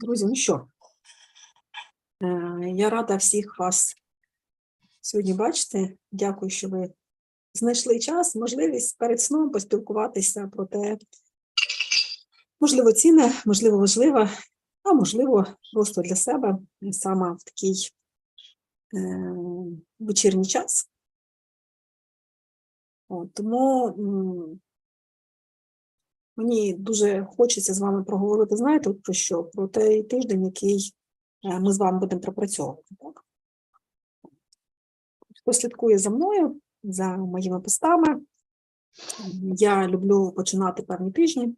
Друзі, ну що, я рада всіх вас сьогодні бачити. Дякую, що ви знайшли час, можливість перед сном поспілкуватися про те, можливо, цінне, можливо, важливе, а можливо, просто для себе саме в такий е, вечірній час. От, тому Мені дуже хочеться з вами проговорити, знаєте, про що? Про той тиждень, який е, ми з вами будемо пропрацьовувати. Так? Хто слідкує за мною, за моїми постами, я люблю починати певні тижні.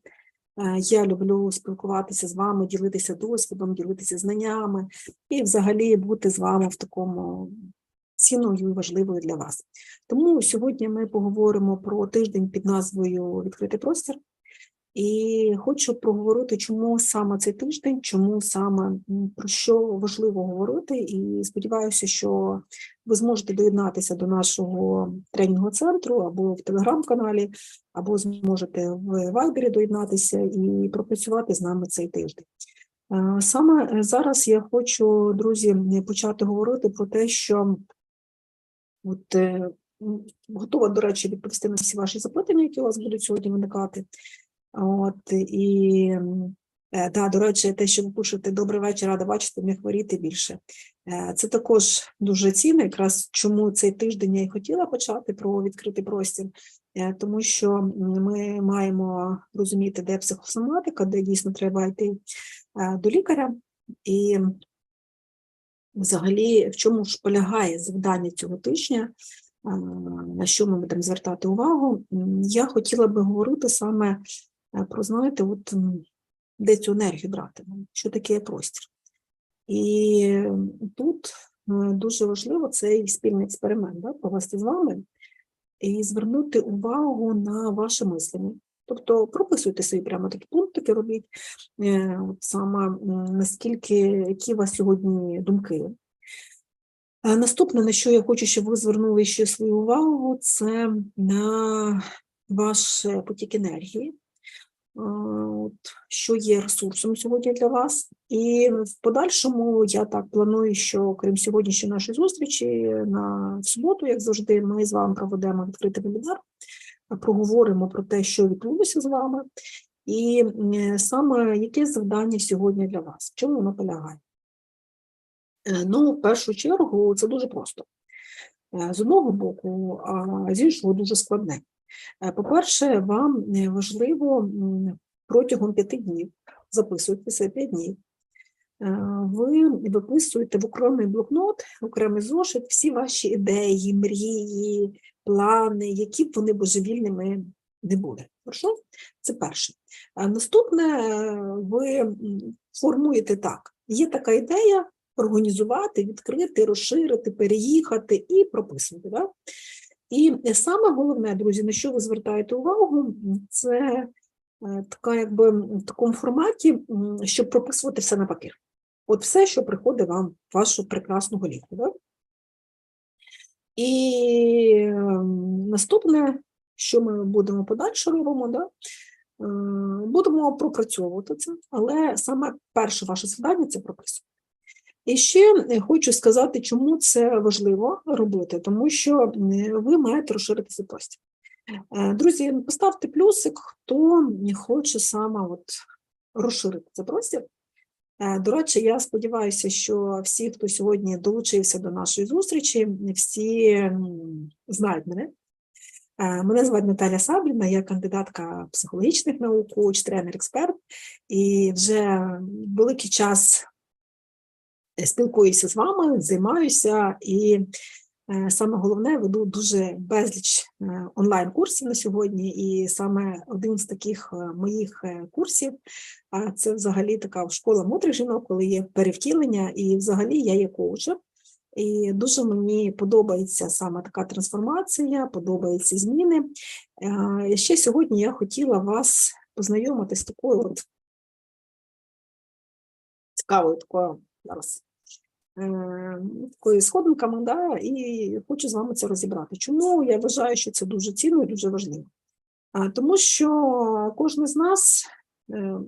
Е, Я люблю спілкуватися з вами, ділитися досвідом, ділитися знаннями і взагалі бути з вами в такому цінною і важливою для вас. Тому сьогодні ми поговоримо про тиждень під назвою Відкритий простір. І хочу проговорити, чому саме цей тиждень, чому саме про що важливо говорити. І сподіваюся, що ви зможете доєднатися до нашого тренінгового центру або в телеграм-каналі, або зможете в Вайбері доєднатися і пропрацювати з нами цей тиждень. Е, Саме е, зараз я хочу, друзі, почати говорити про те, що от е, готова, до речі, відповісти на всі ваші запитання, які у вас будуть сьогодні виникати. От і м, е, до речі, те, що ви пишете добрий вечір, рада бачити, не хворіти більше. Е, Це також дуже цінно, якраз чому цей тиждень я і хотіла почати про відкритий простір, Е, тому що ми маємо розуміти, де психосоматика, де дійсно треба йти до лікаря, і взагалі в чому ж полягає завдання цього тижня, на що ми будемо звертати увагу. Я хотіла би говорити саме про, знаєте, от де цю енергію брати, ну, що таке простір. І тут е, дуже важливо цей спільний експеримент да, провести з вами і звернути увагу на ваше мислення. Тобто прописуйте собі прямо такі пунктики, робіть е, от саме наскільки які у вас сьогодні думки. Наступне, на що я хочу, щоб ви звернули ще свою увагу, це на ваш е, потік енергії, от, що є ресурсом сьогодні для вас. І в подальшому я так планую, що крім сьогоднішньої нашої зустрічі, на в суботу, як завжди, ми з вами проведемо відкритий вебінар, проговоримо про те, що відбулося з вами, і е, саме яке завдання сьогодні для вас, в чому воно полягає. Е, Ну, в першу чергу, це дуже просто. Е, З одного боку, а з іншого дуже складне. Е, По-перше, вам е, важливо протягом п'яти днів, записуйтеся п'ять днів, е, ви виписуєте в окремий блокнот, окремий зошит всі ваші ідеї, мрії, плани, які б вони божевільними не були. Хорошо? Це перше. А Наступне, е, ви формуєте так: є така ідея, організувати, відкрити, розширити, переїхати і прописувати. Да? І саме головне, друзі, на що ви звертаєте увагу, це е, така, якби в такому форматі, щоб прописувати все на папір. От все, що приходить вам в вашу прекрасну голівку. Да? І ем, наступне, що ми будемо подальше робимо, да? е, будемо пропрацьовувати це, але саме перше ваше завдання це прописувати. І ще е, хочу сказати, чому це важливо робити, тому що е, ви маєте розширити свій простір. Е, Друзі, поставте плюсик, хто хоче саме от розширити цей простір. До речі, я сподіваюся, що всі, хто сьогодні долучився до нашої зустрічі, всі знають мене. Мене звати Наталя Сабліна, я кандидатка психологічних наук, коуч, тренер, експерт, і вже великий час спілкуюся з вами, займаюся і е, саме головне веду дуже безліч е, онлайн-курсів на сьогодні. І саме один з таких е, моїх курсів це взагалі така школа мудрих жінок, коли є перевтілення, і взагалі я є коучем. І дуже мені подобається саме така трансформація, подобаються зміни. Ще сьогодні я хотіла вас познайомити з такою от цікавою такою зараз е, такою сходинками, да, і хочу з вами це розібрати. Чому я вважаю, що це дуже цінно і дуже важливо? Тому що кожен з нас е,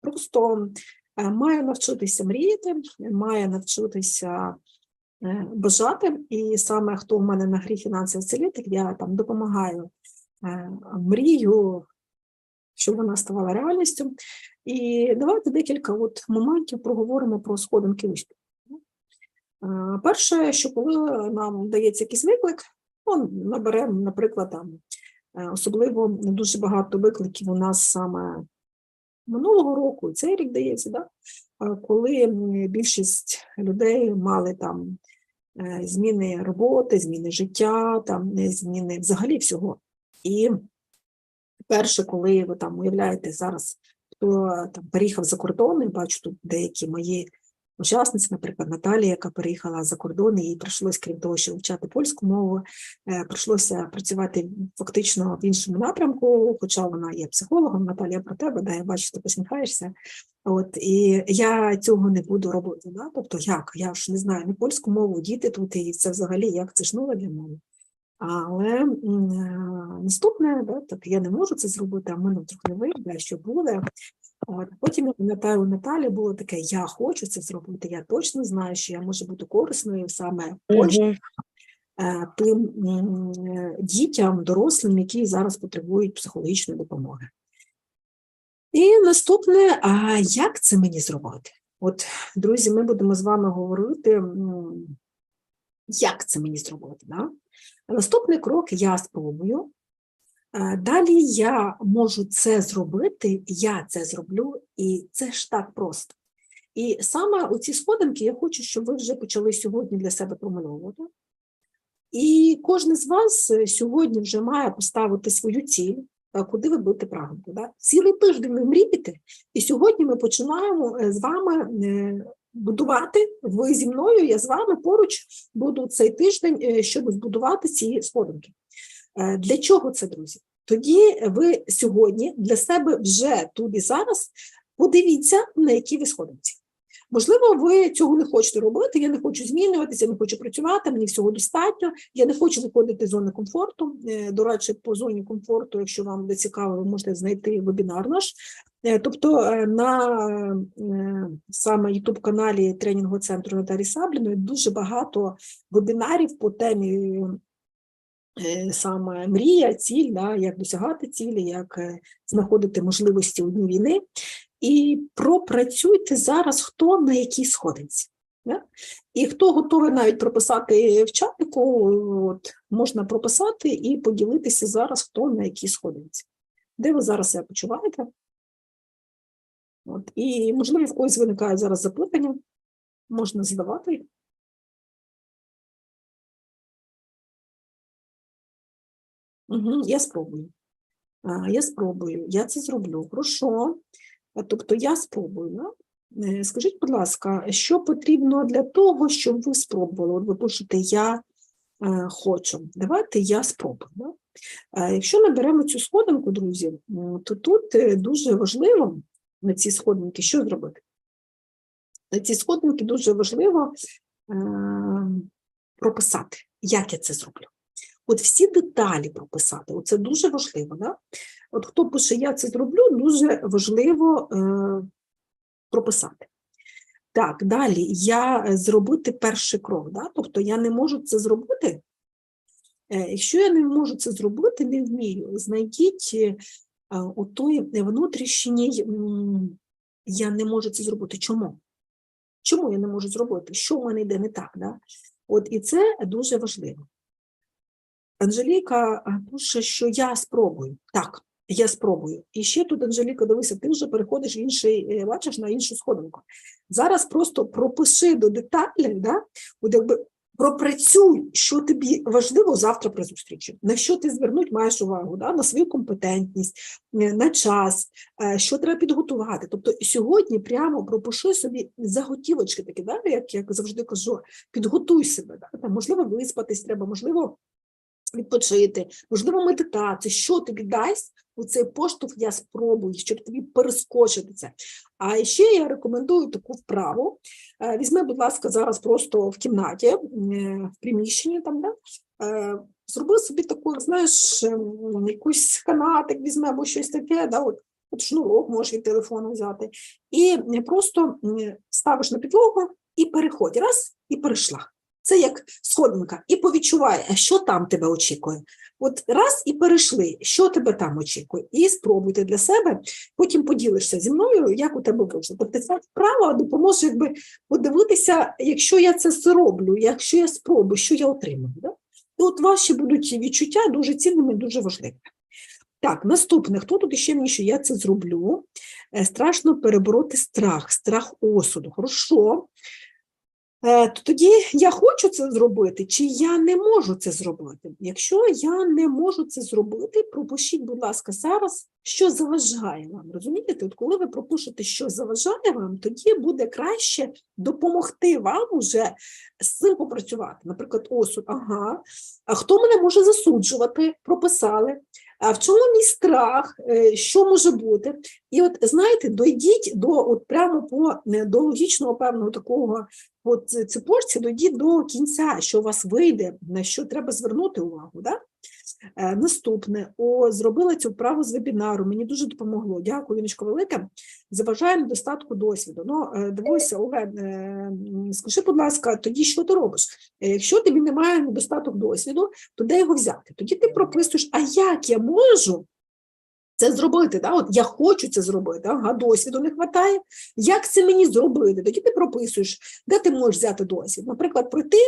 просто Е, Має навчитися мріяти, має навчитися бажати. І саме хто в мене на грі фінансовий целитель, я там допомагаю мрію, щоб вона ставала реальністю. І давайте декілька от моментів проговоримо про сходинки успіху. Перше, що коли нам дається якийсь виклик, ну, наберемо, наприклад, там е, особливо дуже багато викликів у нас саме минулого року, цей рік дається, да? е, коли більшість людей мали там е, зміни роботи, зміни життя, там зміни взагалі всього. І перше, коли ви там уявляєте зараз, хто там переїхав за кордон, і бачу тут деякі мої учасниці, наприклад, Наталія, яка переїхала за кордон, і їй прийшлось, крім того, що вивчати польську мову, е, прийшлося працювати фактично в іншому напрямку, хоча вона є психологом, Наталія про тебе, да, я бачу, ти посміхаєшся. От, і я цього не буду робити. Да? Тобто, як? Я ж не знаю не польську мову, діти тут, і це взагалі як це ж нове для мене. Але е, наступне, да, так я не можу це зробити, а в мене вдруг не вийде, що буде. От, потім я пам'ятаю, у Наталі було таке: я хочу це зробити, я точно знаю, що я можу бути корисною саме Польщі Мгм. е, тим е, дітям, дорослим, які зараз потребують психологічної допомоги. І наступне, а як це мені зробити? От, друзі, ми будемо з вами говорити, як це мені зробити. Да? Наступний крок я спробую. Е, Далі я можу це зробити, я це зроблю, і це ж так просто. І саме у ці сходинки я хочу, щоб ви вже почали сьогодні для себе промальовувати. І кожен з вас е, сьогодні вже має поставити свою ціль, е, куди ви будете прагнути. Цілий тиждень ви мрієте, і сьогодні ми починаємо з вами будувати. Ви зі мною, я з вами поруч буду цей тиждень, е, щоб збудувати ці сходинки. Е, Для чого це, друзі? Тоді ви сьогодні для себе вже тут і зараз подивіться, на які ви сходинці. Можливо, ви цього не хочете робити, я не хочу змінюватися, я не хочу працювати, мені всього достатньо, я не хочу виходити з зони комфорту. Е, До речі, по зоні комфорту, якщо вам буде цікаво, ви можете знайти вебінар наш. Е, Тобто е, на е, саме youtube каналі тренінгового центру Наталі Сабліної дуже багато вебінарів по темі саме мрія, ціль, да, як досягати цілі, як знаходити можливості у дні війни. І пропрацюйте зараз, хто на якій сходинці. Да? І хто готовий навіть прописати в чатику, от, можна прописати і поділитися зараз, хто на якій сходинці. Де ви зараз себе почуваєте? От, і, можливо, в когось виникають зараз запитання, можна задавати. Угу, я спробую. А, Я спробую, я це зроблю. Хорошо. Тобто я спробую. Да? Е, Скажіть, будь ласка, що потрібно для того, щоб ви спробували? От ви пишете Я е, хочу. Давайте я спробую. Да? Якщо ми беремо цю сходинку, друзі, то тут е, дуже важливо на ці сходинки що зробити? На ці сходинки дуже важливо е, прописати, як я це зроблю. От всі деталі прописати, це дуже важливо. Да? От хто пише, я це зроблю, дуже важливо е, прописати. Так, далі я е, зробити перший крок. Да? Тобто я не можу це зробити. Е, Якщо я не можу це зробити, не вмію, знайдіть е, отой внутрішній, я не можу це зробити. Чому? Чому я не можу зробити? Що в мене йде не так? Да? От і це дуже важливо. Анжеліка пише, що я спробую. Так, я спробую. І ще тут, Анжеліка, дивися, ти вже переходиш в інший, е, бачиш, на іншу сходинку. Зараз просто пропиши до деталей, да? От якби пропрацюй, що тобі важливо завтра при зустрічі, на що ти звернуть маєш увагу, да? на свою компетентність, е, на час, е, що треба підготувати. Тобто сьогодні прямо пропиши собі заготівочки такі, да? як як завжди кажу, підготуй себе. Да? Там, можливо, виспатись треба, можливо, відпочити, можливо, медитацію, що тобі дасть у цей поштовх, я спробую, щоб тобі перескочити це. А ще я рекомендую таку вправу. Е, Візьми, будь ласка, зараз просто в кімнаті, в приміщенні там, да? е, зроби собі таку, знаєш, ем, якусь канатик візьми або щось таке, да? От, от шнурок можеш від телефону взяти, і просто ставиш на підлогу і переходь. Раз, і перейшла. Це як сходинка, і повідчувай, а що там тебе очікує. От раз і перейшли, що тебе там очікує, і спробуйте для себе, потім поділишся зі мною, як у тебе вийшло. Тобто ця вправа допоможе якби подивитися, якщо я це зроблю, якщо я спробую, що я отримаю. Да? І от ваші будуть відчуття дуже цінними, дуже важливими. Так, наступне, хто тут іще мені, що я це зроблю? Е, Страшно перебороти страх, страх осуду. Хорошо. Е, то тоді я хочу це зробити, чи я не можу це зробити? Якщо я не можу це зробити, пропишіть, будь ласка, зараз, що заважає вам. Розумієте? От коли ви пропишете, що заважає вам, тоді буде краще допомогти вам уже з цим попрацювати. Наприклад, осуд, ага, а хто мене може засуджувати? Прописали. А в чому мій страх? Е, Що може бути? І от знаєте, дойдіть до от прямо по е, до логічного певного такого от ц- цепочці, дойдіть до кінця, що у вас вийде, на що треба звернути увагу. Да? Е, Наступне, о, зробила цю вправу з вебінару, мені дуже допомогло. Дякую, Юночко, велике. Заважає недостатку досвіду. Ну, е, дивися, Олен, е, скажи, будь ласка, тоді що ти робиш? Якщо тобі немає недостаток досвіду, то де його взяти? Тоді ти прописуєш, а як я можу це зробити? Да? От я хочу це зробити, ага, досвіду не вистачає. Як це мені зробити? Тоді ти прописуєш, де ти можеш взяти досвід. Наприклад, пройти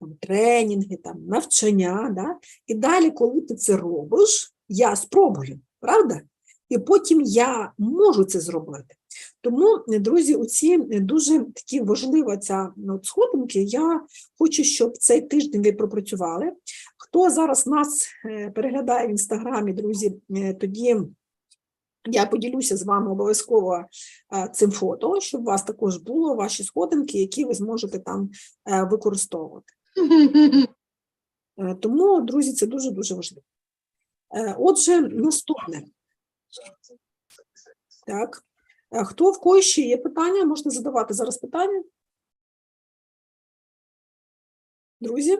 там, тренінги, там, навчання. Да? І далі, коли ти це робиш, я спробую, правда? І потім я можу це зробити. Тому, друзі, е, дуже такі важлива ця ну, от сходинки. Я хочу, щоб цей тиждень ви пропрацювали. Хто зараз нас е, переглядає в інстаграмі, друзі, е, тоді я поділюся з вами обов'язково е, цим фото, щоб у вас також було ваші сходинки, які ви зможете там е, використовувати. Е, Тому, друзі, це дуже дуже важливо. Отже, наступне. Так. Хто в кого ще є питання? Можна задавати зараз питання. Друзі.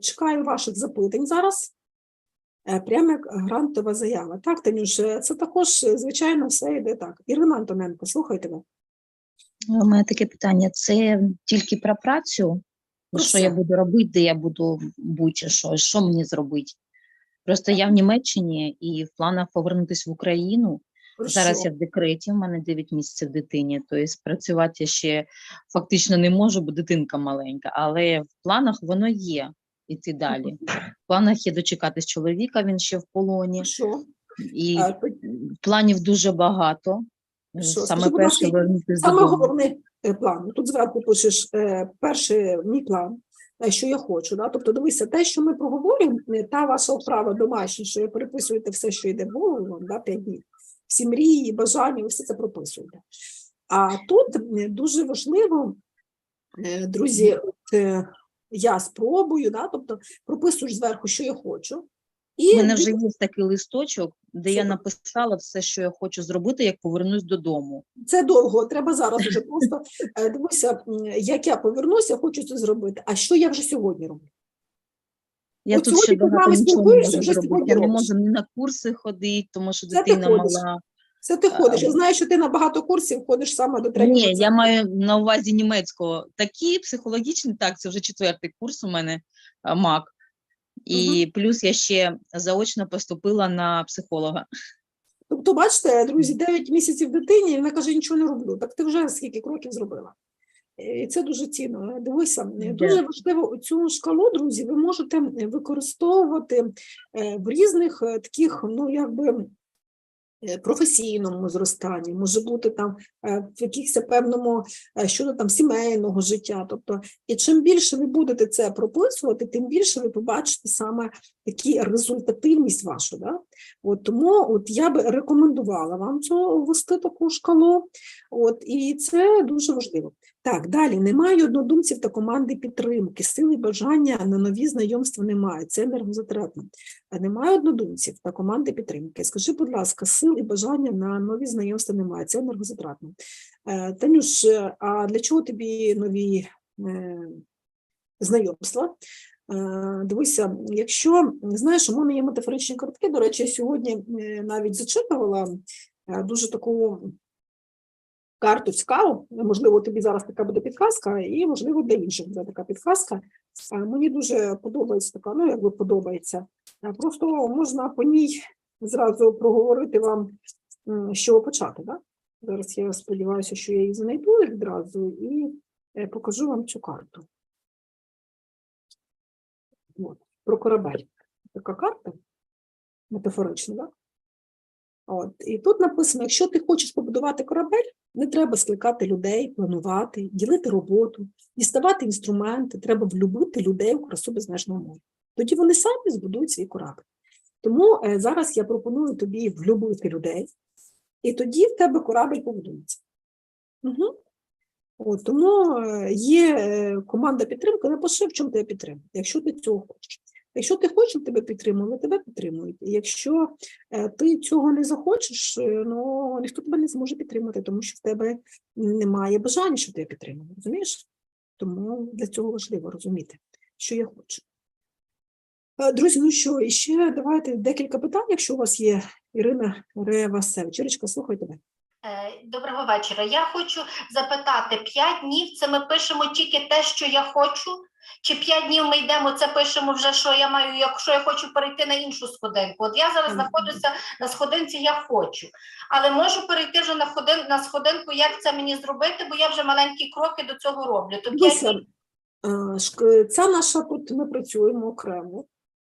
Чекаю ваших запитань зараз. Е, Прямо як грантова заява. Так, Танюш, е, це також, е, звичайно, все йде так. Ірина Антоненко, слухаю тебе. У мене таке питання: це тільки про працю? Про що я буду робити, де я буду бути, чи що, що мені зробити? Просто я в Німеччині і в планах повернутися в Україну. Зараз Хорошо. я в декреті, в мене 9 місяців дитині, тобто працювати я ще фактично не можу, бо дитинка маленька, але в планах воно є іти далі. В планах є дочекатись чоловіка, він ще в полоні, Хорошо. і А, планів дуже багато. Що, Саме перше вернутися Саме головний е, план. Тут зверху пишеш е, перший мій план, е, що я хочу. Да? Тобто, дивися, те, що ми проговорюємо, е, та ваша вправа домашня, що ви переписуєте все, що йде в голову, вам, да, 5 днів. Всі мрії, бажання, ви все це прописуєте. А тут дуже важливо, друзі, от, я спробую, да? тобто прописуєш зверху, що я хочу. І У мене вже є такий листочок, де я написала все, що я хочу зробити, як повернусь додому. Це довго, треба зараз уже просто е, дивися, як я повернуся, хочу це зробити. А що я вже сьогодні роблю? Я От тут сьогодні ще багато нічого не можу зробити. Я не можу ні на курси ходити, тому що Це дитина мала. Це ти ходиш. Я знаю, що ти на багато курсів ходиш саме до третього. Ні, я маю на увазі німецького. Такі психологічні, так, це вже четвертий курс у мене МАК. І плюс я ще заочно поступила на психолога. Тобто, бачите, друзі, 9 місяців дитині, і вона каже, нічого не роблю. Так ти вже скільки кроків зробила. Е, І це дуже цінно. Дивися, е, дуже важливо цю шкалу, друзі, ви можете використовувати е, в різних е, таких, ну якби. Е, Професійному зростанні, може бути там е, в якихось певному е, щодо там сімейного життя. Тобто, і чим більше ви будете це прописувати, тим більше ви побачите саме такі результативність вашу. Да? От тому от я би рекомендувала вам цю ввести таку шкалу. От і це дуже важливо. Так, далі немає однодумців та команди підтримки, сили бажання на нові знайомства немає. Це енергозатратно. А Немає однодумців та команди підтримки. Скажи, будь ласка, сил і бажання на нові знайомства немає. Це енергозатратно. Е, Танюш, е, а для чого тобі нові е, знайомства? Е, Дивися, якщо знаєш, у мене є метафоричні картки. До речі, я сьогодні навіть зачитувала е, дуже таку карту цікаву. Можливо, тобі зараз така буде підказка, і можливо для інших буде така підказка. Е, Мені дуже подобається така, ну якби подобається. Просто можна по ній зразу проговорити вам, чого почати. Да? Зараз я сподіваюся, що я її знайду відразу і покажу вам цю карту. От, про корабель. Така карта метафорична, да? От, і тут написано: якщо ти хочеш побудувати корабель, не треба скликати людей, планувати, ділити роботу, діставати інструменти, треба влюбити людей у красу безмежного моря. Тоді вони самі збудують свій корабель. Тому е, зараз я пропоную тобі влюбити людей, і тоді в тебе корабель побудується. Угу. От, тому е, є е, команда підтримки, напиши, в чому тебе підтримує, якщо ти цього хочеш. Якщо ти хочеш, тебе підтримували, тебе підтримують. Якщо е, ти цього не захочеш, ну ніхто тебе не зможе підтримати, тому що в тебе немає бажання, щоб тебе підтримали. Розумієш? Тому для цього важливо розуміти, що я хочу. Друзі, ну що, ще давайте декілька питань, якщо у вас є Ірина Ревасевич. Ірочка, слухай тебе. Е, Доброго вечора. Я хочу запитати: 5 днів це ми пишемо тільки те, що я хочу, чи 5 днів ми йдемо, це пишемо вже, що я маю, якщо я хочу перейти на іншу сходинку. От я зараз знаходжуся на сходинці Я хочу, але можу перейти вже на ходин, на сходинку, як це мені зробити, бо я вже маленькі кроки до цього роблю. То 5 Дивися, днів е, ця наша тут ми працюємо окремо.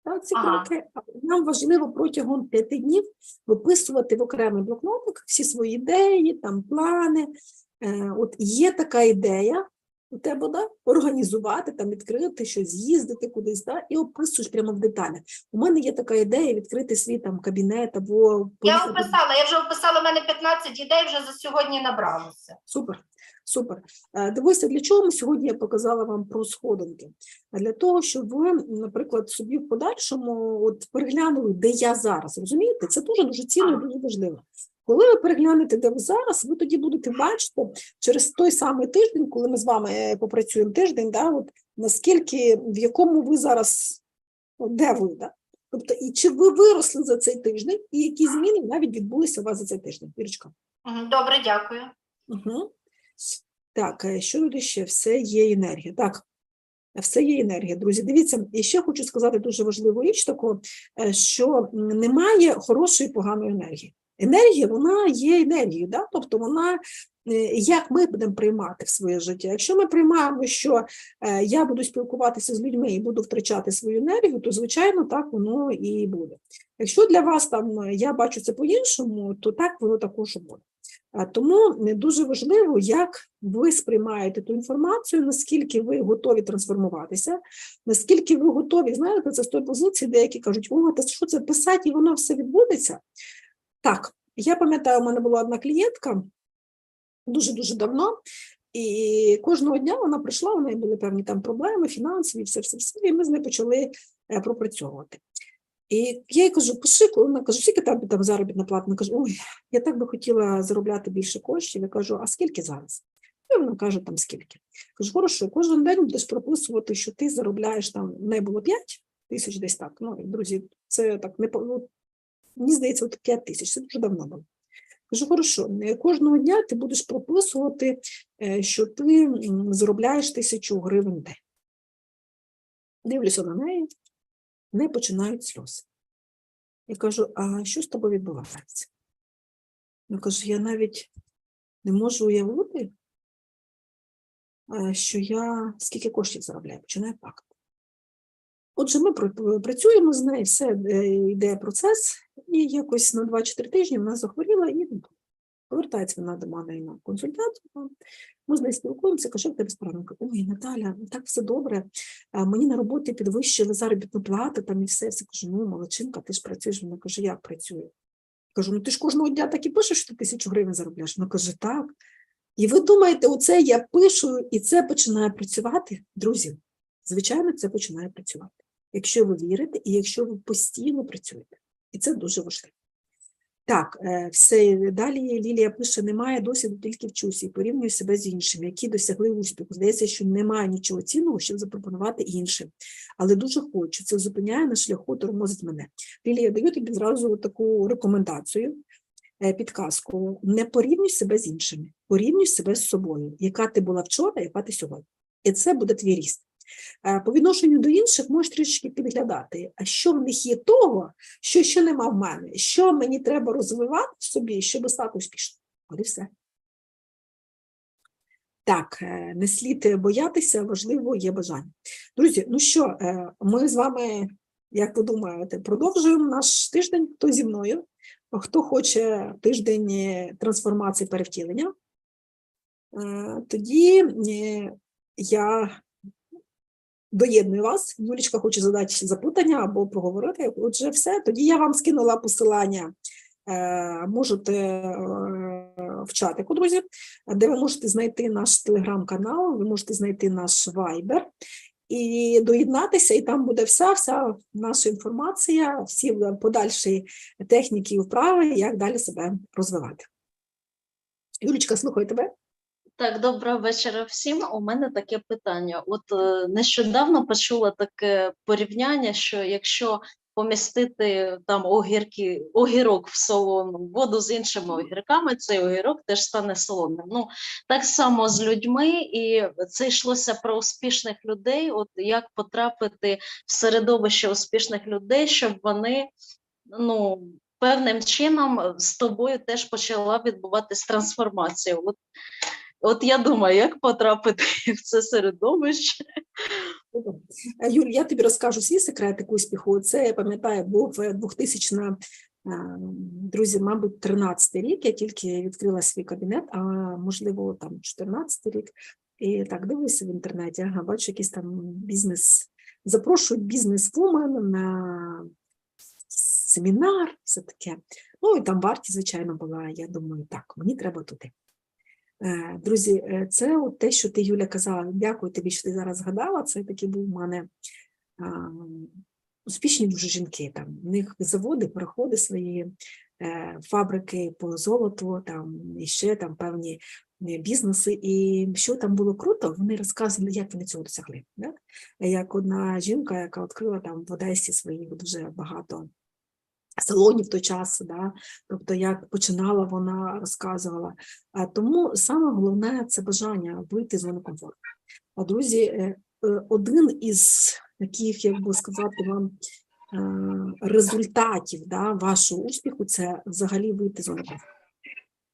Так, ці Ага. кроки. Нам важливо протягом п'яти днів виписувати в окремий блокнотик всі свої ідеї, там плани. Е, От є така ідея у тебе, да? організувати, там відкрити щось, з'їздити кудись, да? і описуєш прямо в деталях. У мене є така ідея відкрити свій там кабінет або я описала, я вже описала, у мене 15 ідей вже за сьогодні набралося. Супер, супер. Е, Дивися, для чого ми сьогодні я показала вам про сходинки? Для того, щоб ви, наприклад, собі в подальшому от переглянули, де я зараз. Розумієте? Це дуже дуже цінно і дуже важливо. Коли ви переглянете, де ви зараз, ви тоді будете бачити через той самий тиждень, коли ми з вами е, попрацюємо тиждень, да, от, наскільки в якому ви зараз, де ви, да? Тобто, і чи ви виросли за цей тиждень, і які зміни навіть відбулися у вас за цей тиждень? Ірочка. Добре, дякую. Угу. Так, е, що тут ще? Все є енергія. Так, все є енергія, друзі. Дивіться, і ще хочу сказати дуже важливу річ таку, е, що немає хорошої поганої енергії. Енергія, вона є енергією, да? тобто вона, е, як ми будемо приймати в своє життя. Якщо ми приймаємо, що я буду спілкуватися з людьми і буду втрачати свою енергію, то, звичайно, так воно і буде. Якщо для вас там я бачу це по-іншому, то так воно також буде. Тому не дуже важливо, як ви сприймаєте ту інформацію, наскільки ви готові трансформуватися, наскільки ви готові, знаєте, це з тої позиції, деякі кажуть, о, та що це писати, і воно все відбудеться. Так, я пам'ятаю, у мене була одна клієнтка дуже-дуже давно, і кожного дня вона прийшла, у неї були певні там проблеми, фінансові, все, все, все, і ми з нею почали е, пропрацьовувати. І я їй кажу, пиши, коли вона каже, скільки там, там заробітна плата? Вона каже, ой, я так би хотіла заробляти більше коштів. Я кажу, а скільки зараз? І вона каже, там скільки. Кажу, хорошо, кожен день будеш прописувати, що ти заробляєш там, в неї було 5 тисяч десь так. Ну, друзі, це так не ну, мені здається, от 5 тисяч, це дуже давно було. Кажу, хорошо, е, кожного дня ти будеш прописувати, е, що ти заробляєш тисячу гривень в день. Дивлюся на неї, неї починають сльози. Я кажу, а що з тобою відбувається? Вона каже, я навіть не можу уявити, е, що я скільки коштів заробляю, починаю плакати. Отже, ми працюємо з нею, все е, йде процес, і якось на 2-4 тижні вона захворіла і ну, повертається вона до мене на консультацію. Ми з нею спілкуємося, кажу, як тебе каже, Ой, Наталя, так все добре. Мені на роботі підвищили заробітну плату там і все. Все кажу, ну, молодчинка, ти ж працюєш. Вона каже, як працюю? Кажу, ну ти ж кожного дня так і пишеш, що ти тисячу гривень заробляєш. Вона каже, так. І ви думаєте, оце я пишу, і це починає працювати? Друзі, звичайно, це починає працювати. Якщо ви вірите і якщо ви постійно працюєте. І це дуже важливо. Так, е, все далі Лілія пише: немає досвіду, тільки вчуся і порівнюю себе з іншими, які досягли успіху. Здається, що немає нічого цінного, щоб запропонувати іншим. Але дуже хочу. Це зупиняє на шляху, тормозить мене. Лілія, даю тобі зразу таку рекомендацію, е, підказку. Не порівнюй себе з іншими, порівнюй себе з собою, яка ти була вчора, яка ти сьогодні. І це буде твій ріст. Е, По відношенню до інших можеш трішки підглядати, а що в них є того, що ще нема в мене, що мені треба розвивати в собі, щоб стати успішним. От і все. Так, е, не слід боятися, важливо є бажання. Друзі, ну що, е, ми з вами, як ви думаєте, продовжуємо наш тиждень. Хто зі мною? Хто хоче тиждень трансформації перевтілення? Тоді я доєдную вас. Юлічка хоче задати запитання або проговорити. Отже, все. Тоді я вам скинула посилання. е, Можете е, в чатику, друзі, де ви можете знайти наш телеграм-канал, ви можете знайти наш вайбер і доєднатися, і там буде вся, вся наша інформація, всі подальші техніки і вправи, як далі себе розвивати. Юлічка, слухаю тебе. Так, доброго вечора всім. У мене таке питання. От е, нещодавно почула таке порівняння, що якщо помістити там огірки, огірок в солону воду з іншими огірками, цей огірок теж стане солоним. Ну так само з людьми, і це йшлося про успішних людей. От як потрапити в середовище успішних людей, щоб вони ну певним чином з тобою теж почала відбуватись трансформація. От От я думаю, як потрапити в це середовище. Е, Юль, я тобі розкажу свій секретик успіху. Це я пам'ятаю, був е, 2000 е, друзі, мабуть, 13 рік. Я тільки відкрила свій кабінет, а можливо, там 14 рік. І так дивлюся в інтернеті. Ага, бачу, якийсь там бізнес. Запрошують бізнес-вумен на семінар, все таке. Ну і там вартість, звичайно, була. Я думаю, так, мені треба туди. Е, Друзі, е, це от те, що ти, Юля, казала. Дякую тобі, що ти зараз згадала. Це такий був у мене успішні дуже жінки. Там в них заводи, переходи свої, е, фабрики по золоту, там і ще там певні бізнеси. І що там було круто, вони розказували, як вони цього досягли. Да? Як одна жінка, яка відкрила там в Одесі своїх дуже багато. Салонів в той час, да? тобто як починала вона розказувала. А Тому саме головне це бажання вийти з зони комфорту. А друзі, е, е, один із таких, як би сказати вам, е, результатів да, вашого успіху це взагалі вийти з зони комфорту.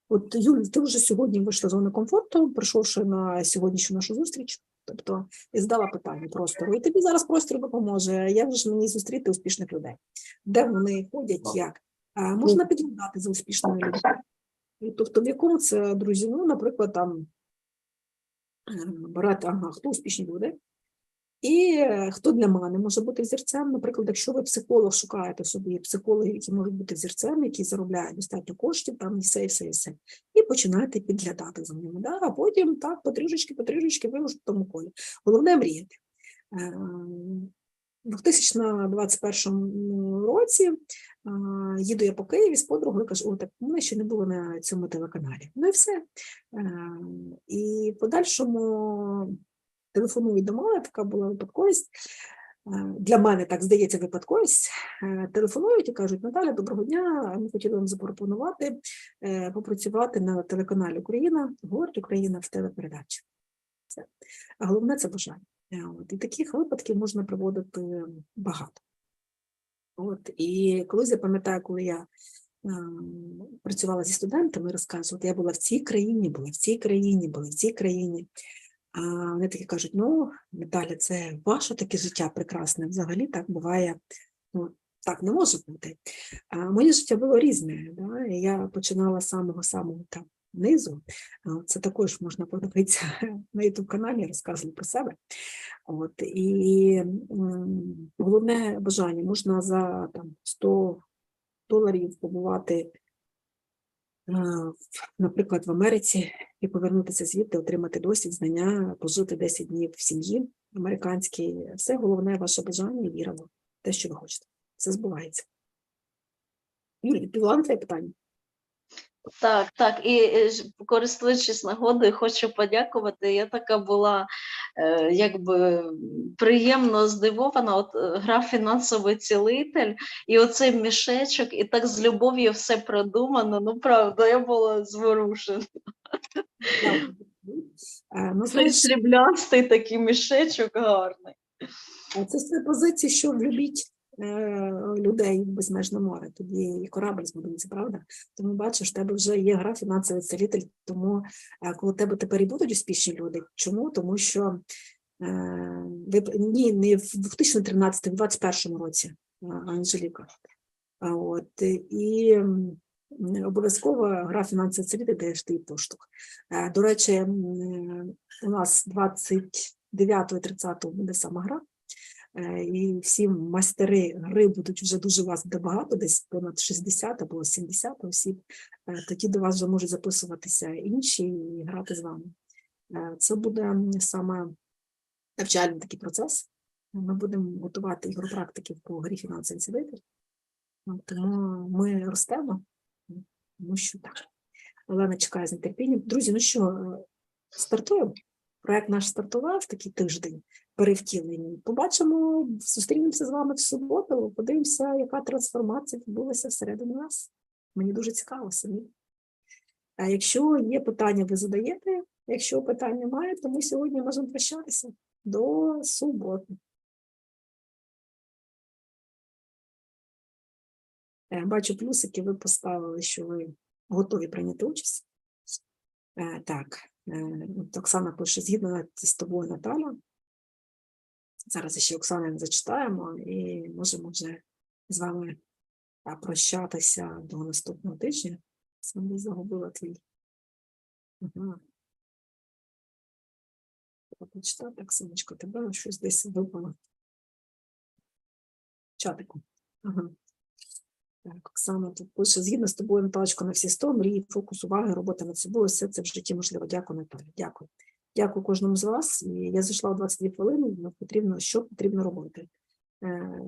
От, Юль, ти вже сьогодні вийшла з зони комфорту, прийшовши на сьогоднішню нашу зустріч. Тобто і задала питання простору. І тобі зараз простір допоможе. Як же ж мені зустріти успішних людей? Де вони ходять, як? А, можна підглядати за успішними людьми. І Тобто, в якому це, друзі, ну, наприклад, там е, брати, ага, хто успішні люди, і е, хто для мене може бути взірцем. Наприклад, якщо ви психолог шукаєте собі психологів, які можуть бути взірцем, які заробляють достатньо коштів, там і все, і все, і все. І починаєте підглядати за ними. Да? А потім так, потрішечки, потрішечки, ви вже в тому колі. Головне мріяти. Е, У 2021 році їду я по Києві з подругою, кажу, о, так мене ще не було на цьому телеканалі. Ну і все. Е, І в подальшому телефонують до мене, така була випадковість. Е, Для мене так здається випадковість. Е, Телефонують і кажуть, Наталя, доброго дня. Ми хотіли вам запропонувати е, попрацювати на телеканалі Україна, говорить Україна в телепередачі. Все. А головне це бажання. От, і таких випадків можна проводити багато. От, і колись я пам'ятаю, коли я працювала зі студентами, розказувала, я була в цій країні, була в цій країні, була в цій країні. Вони такі кажуть: ну, Наталя, це ваше таке життя прекрасне. Взагалі так буває. Ну, так не може бути. А моє життя було різне. Да? Я починала з самого-самого там низу. Це також можна подивитися на youtube каналі, розказую про себе. От, і головне бажання можна за там, 100 доларів побувати, наприклад, в Америці і повернутися звідти, отримати досвід, знання, пожити 10 днів в сім'ї американській. Все головне ваше бажання віра в те, що ви хочете. Все збувається. Юлі, на твоє питання? Так, так. І е, користуючись нагодою, хочу подякувати. Я така була е, якби приємно здивована. От е, гра фінансовий цілитель, і оцей мішечок, і так з любов'ю все продумано. Ну правда, я була зворушена. Е, Ну, Цей сріблястий такий мішечок гарний. Це з позиції, що влюбіть е, людей в безмежне море. Тоді і корабль збудується, правда? Тому бачиш, в тебе вже є гра фінансовий целитель. Тому е, коли тебе тепер і будуть успішні люди. Чому? Тому що е, ні, не в 2013, в 2021 році, е, Анжеліка. От е, і обов'язково гра фінансовий целитель даєш ти поштовх. Е, До речі, у нас 29-30 буде сама гра. Е, І всі майстери гри будуть вже дуже вас багато, десь понад 60 або 70 осіб. Е, Тоді до вас вже можуть записуватися інші і грати з вами. Е, Це буде саме навчальний такий процес. Ми будемо готувати ігропрактиків по грі фінансовий цілитель. Тому ми ростемо, тому що так. Олена чекає з нетерпінням. Друзі, ну що, стартуємо? Проект наш стартував такий тиждень перевтілення. Побачимо, зустрінемося з вами в суботу, подивимося, яка трансформація відбулася всередині нас. Мені дуже цікаво самі. А якщо є питання, ви задаєте. Якщо питань немає, то ми сьогодні можемо прощатися до суботи. Е, Бачу плюсики, ви поставили, що ви готові прийняти участь. Е, Так, Оксана пише, згідно з тобою, Наталя. Зараз ще Оксана зачитаємо і можемо вже з вами прощатися до наступного тижня. Саме загубила твій. Ага. Почитати, Оксаночко, тебе щось десь випало. Чатику. Ага. Так, Оксана тут пише, згідно з тобою, Наталочко, на всі сто, мрії, фокус уваги, робота над собою, все це в житті можливо. Дякую, Наталя. Дякую. Дякую кожному з вас. Я зайшла у 22 хвилини, потрібно, що потрібно робити. Е,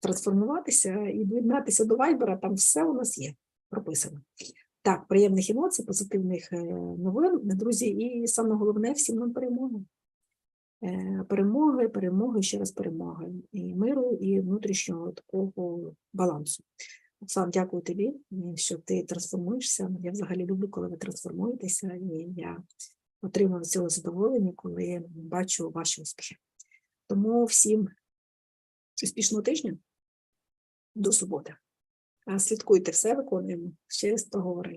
трансформуватися і доєднатися до Вайбера, там все у нас є прописано. Так, приємних емоцій, позитивних е, новин, друзі, і саме головне всім нам перемоги. Е, Перемоги, перемоги, ще раз перемоги. І миру, і внутрішнього такого балансу. Оксан, дякую тобі, е, що ти трансформуєшся. Я взагалі люблю, коли ви трансформуєтеся, і я отримую цього задоволення, коли бачу ваші успіхи. Тому всім успішного тижня до суботи. Слідкуйте, все виконуємо. Ще раз поговоримо.